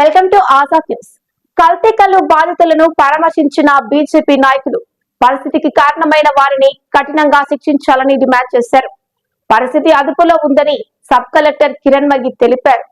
Welcome to Azad news. కల్తీ కల్లు బాధితులను పరామర్శించిన బీజేపీ నాయకులు పరిస్థితికి కారణమైన వారిని కఠినంగా శిక్షించాలని డిమాండ్ చేశారు. పరిస్థితి అదుపులో ఉందని సబ్ కలెక్టర్ కిరణ్ మగి తెలిపారు.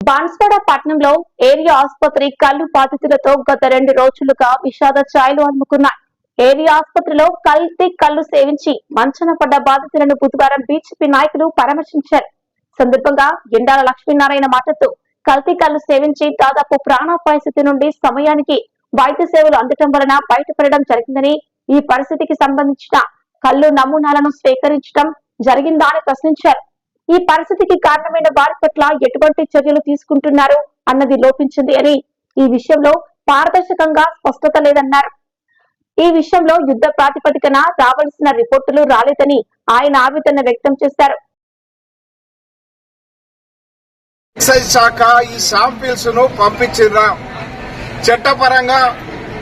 బాన్స్వాడ పట్టణంలో ఏరియా ఆసుపత్రి కళ్ళు బాధితులతో గత రెండు రోజులుగా విషాద ఛాయలు అమ్ముకున్నాయి. ఏరియా ఆసుపత్రిలో కల్తీ కళ్ళు సేవించి మంచన పడ్డ బాధితులను బుధవారం బీజేపీ నాయకులు పరామర్శించారు. సందర్భంగా ఎండాల లక్ష్మీనారాయణ మాటతో కల్తీ కళ్ళు సేవించి దాదాపు ప్రాణాపాయ స్థితి నుండి సమయానికి వైద్య సేవలు అందటం వలన బయటపడడం జరిగిందని ఈ పరిస్థితికి సంబంధించిన కళ్ళు నమూనాలను స్వీకరించడం జరిగిందా అని ప్రశ్నించారు. ఈ పరిస్థితికి కారణమైన వారి పట్ల ఎటువంటి చర్యలు తీసుకుంటున్నారు అన్నది లోపించింది అని ఈ విషయంలో పారదర్శకంగా స్పష్టత లేదన్నారు. ఈ విషయంలో యుద్ధ ప్రాతిపదికన రావాల్సిన రిపోర్టులు రాలేదని ఆయన ఆవేదన వ్యక్తం చేశారు. ఎక్సైజ్ శాఖ ఈ శాంపిల్స్ను పంపించిందా? చట్టపరంగా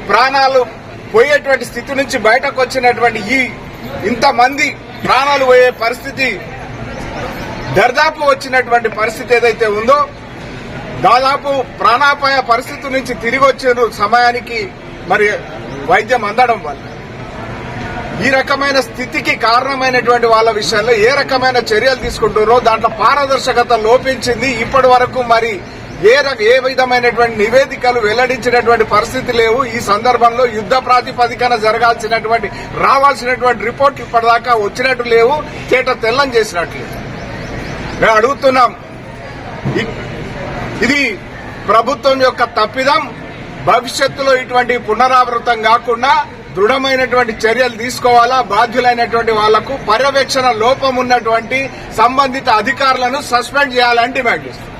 ప్రాణాలు పోయేటువంటి స్థితి నుంచి బయటకు వచ్చినటువంటి ఈ ఇంతమంది ప్రాణాలు పోయే పరిస్థితి దర్దాపు వచ్చినటువంటి పరిస్థితి ఏదైతే ఉందో దాదాపు ప్రాణాపాయ పరిస్థితి నుంచి తిరిగి వచ్చిన సమయానికి మరి వైద్యం అందడం వల్ల. ఈ రకమైన స్థితికి కారణమైనటువంటి వాళ్ళ విషయంలో ఏ రకమైన చర్యలు తీసుకుంటున్నారో దాంట్లో పారదర్శకత లోపించింది. ఇప్పటి వరకు మరి ఏ ఏ విధమైనటువంటి నివేదికలు వెల్లడించినటువంటి పరిస్థితి లేవు. ఈ సందర్భంలో యుద్ధ ప్రాతిపదికన జరగాల్సినటువంటి రావాల్సినటువంటి రిపోర్ట్ ఇప్పటిదాకా వచ్చినట్టు లేవు. తేట తెల్లం చేసినట్లు మేము అడుగుతున్నాం. ఇది ప్రభుత్వం యొక్క తప్పిదం. భవిష్యత్తులో ఇటువంటి పునరావృతం కాకుండా దృఢమైనటువంటి చర్యలు తీసుకోవాలా? బాధ్యులైనటువంటి వాళ్ళకు పర్యవేక్షణ లోపం ఉన్నటువంటి సంబంధిత అధికారులను సస్పెండ్ చేయాలని డిమాండ్ చేస్తున్నారు.